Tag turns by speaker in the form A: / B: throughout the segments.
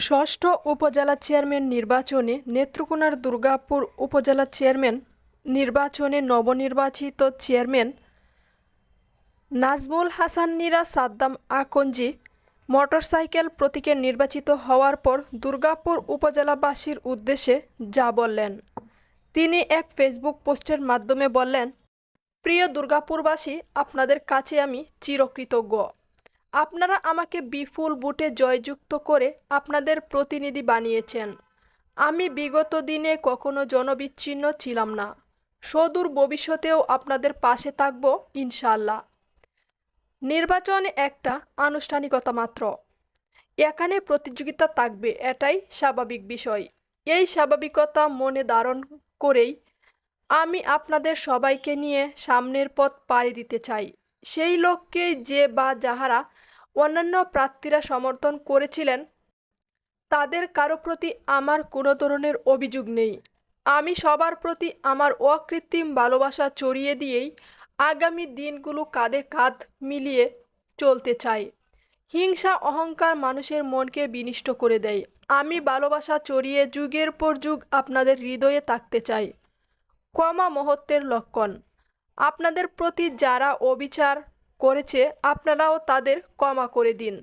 A: ষষ্ঠ উপজেলা চেয়ারম্যান নির্বাচনে নেত্রকোনার দুর্গাপুর উপজেলা চেয়ারম্যান, নির্বাচনে নবনির্বাচিত চেয়ারম্যান নাজমুল হাসান নীরা সাদ্দাম আকঞ্জি মোটরসাইকেল প্রতীকে নির্বাচিত হওয়ার পর দুর্গাপুর উপজেলাবাসীর উদ্দেশ্যে যা বললেন। তিনি এক ফেসবুক পোস্টের মাধ্যমে বললেন, প্রিয় দুর্গাপুরবাসী, আপনাদের কাছে আমি চিরকৃতজ্ঞ। আপনারা আমাকে বিপুল বুটে জয়যুক্ত করে আপনাদের প্রতিনিধি বানিয়েছেন। আমি বিগত দিনে কখনো জনবিচ্ছিন্ন ছিলাম না। সদূর ভবিষ্যতেও আপনাদের পাশে থাকব ইনশাল্লাহ নির্বাচন একটা আনুষ্ঠানিকতা মাত্র। এখানে প্রতিযোগিতা থাকবে, এটাই স্বাভাবিক বিষয়। এই স্বাভাবিকতা মনে ধারণ করেই আমি আপনাদের সবাইকে নিয়ে সামনের পথ পাড়ি দিতে চাই। সেই লক্ষ্যে যে বা যাহারা অন্যান্য প্রার্থীরা সমর্থন করেছিলেন, তাদের কারও প্রতি আমার কোনো ধরনের অভিযোগ নেই। আমি সবার প্রতি আমার অকৃত্রিম ভালোবাসা চড়িয়ে দিয়েই আগামী দিনগুলো কাঁধে কাঁধ মিলিয়ে চলতে চাই। হিংসা অহংকার মানুষের মনকে বিনিষ্ট করে দেয়। আমি ভালোবাসা চড়িয়ে যুগের পর যুগ আপনাদের হৃদয়ে থাকতে চাই। ক্ষমা মহত্বের লক্ষণ। আপনাদের প্রতি যারা অবিচার করেছে, আপনারাও তাদের ক্ষমা করে দিন।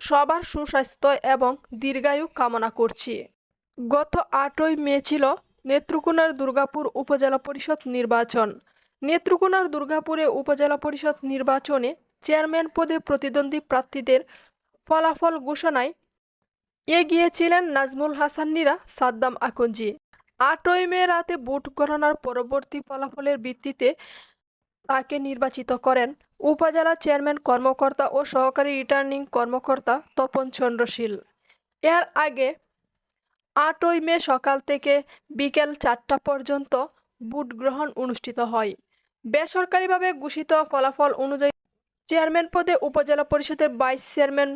A: সবার সুস্বাস্থ্য এবং দীর্ঘায়ু কামনা করছি। গত আটই মে ছিল নেত্রকোনার দুর্গাপুর উপজেলা পরিষদ নির্বাচন। নেত্রকোনার দুর্গাপুরে উপজেলা পরিষদ নির্বাচনে চেয়ারম্যান পদে প্রতিদ্বন্দ্বী প্রার্থীদের ফলাফল ঘোষণায় এগিয়েছিলেন নাজমুল হাসান্নিরা সাদ্দাম আকঞ্জি। আটই মে রাতে ভোট গণনার পরবর্তী ফলাফলের ভিত্তিতে তাকে নির্বাচিত করেন। উপজেলা চেয়ারম্যান কর্মকর্তা ও সহকারী রিটার্নিং কর্মকর্তা তপন চন্দ্রশীল এর আগে আটই মে সকাল থেকে বিকেল চারটা পর্যন্ত ভোট গ্রহণ অনুষ্ঠিত হয়। বেসরকারিভাবে ঘোষিত ফলাফল অনুযায়ী চেয়ারম্যান পদে উপজেলা পরিষদের ভাইস চেয়ারম্যান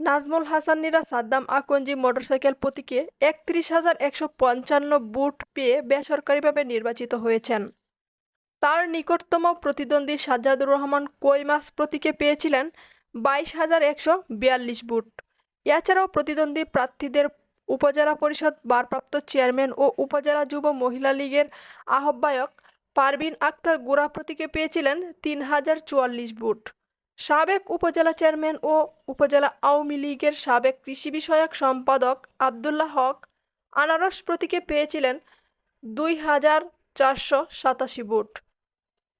A: নাজমুল হাসান্নিরা সাদ্দাম, আকঞ্জি মোটরসাইকেল প্রতীকে একত্রিশ হাজার একশো পঞ্চান্ন বুট পেয়ে বেসরকারিভাবে নির্বাচিত হয়েছেন। তার নিকটতম প্রতিদ্বন্দ্বী সাজ্জাদুর রহমান কৈমাস প্রতীকে পেয়েছিলেন বাইশ হাজার একশো বিয়াল্লিশ বুট। এছাড়াও প্রতিদ্বন্দ্বী প্রার্থীদের উপজেলা পরিষদ ভারপ্রাপ্ত চেয়ারম্যান ও উপজেলা যুব মহিলা লীগের আহ্বায়ক পারভিন আক্তার গোড়া প্রতীকে পেয়েছিলেন তিন হাজার চুয়াল্লিশ বুট। সাবেক উপজেলা চেয়ারম্যান ও উপজেলা আওয়ামী লীগের সাবেক কৃষি বিষয়ক সম্পাদক আবদুল্লাহ হক আনারস প্রতীকে পেয়েছিলেন দুই হাজার চারশো সাতাশি বুট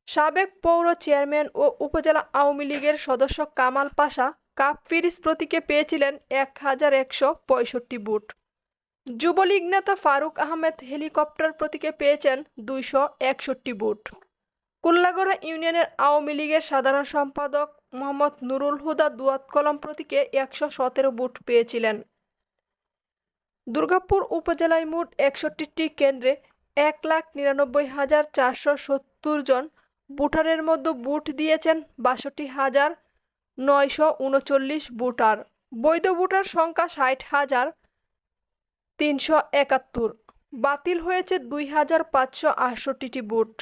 A: সাবেক পৌর চেয়ারম্যান ও উপজেলা আওয়ামী লীগের সদস্য কামাল পাশা কাপ ফিরিস প্রতীকে পেয়েছিলেন এক হাজার একশো পঁয়ষট্টি বুট যুবলীগ নেতা ফারুক আহমেদ হেলিকপ্টার প্রতীকে পেয়েছেন দুইশো একষট্টি বুট কুল্লাগড়া ইউনিয়নের আওয়ামী লীগের সাধারণ সম্পাদক মোহাম্মদ নুরুল হুদা দুয়াত কলম প্রতীকে একশো সতেরো বুট পেয়েছিলেন। দুর্গাপুর উপজেলায় মোট একষট্টিটি কেন্দ্রে এক লাখ নিরানব্বই হাজার চারশো সত্তর জন ভোটারের মধ্যে বুট দিয়েছেন বাষট্টি হাজার নয়শো উনচল্লিশ ভোটার। বৈধ ভোটার সংখ্যা ষাট হাজার তিনশো একাত্তর। বাতিল হয়েছে দুই হাজার পাঁচশো আটষট্টিটি বুট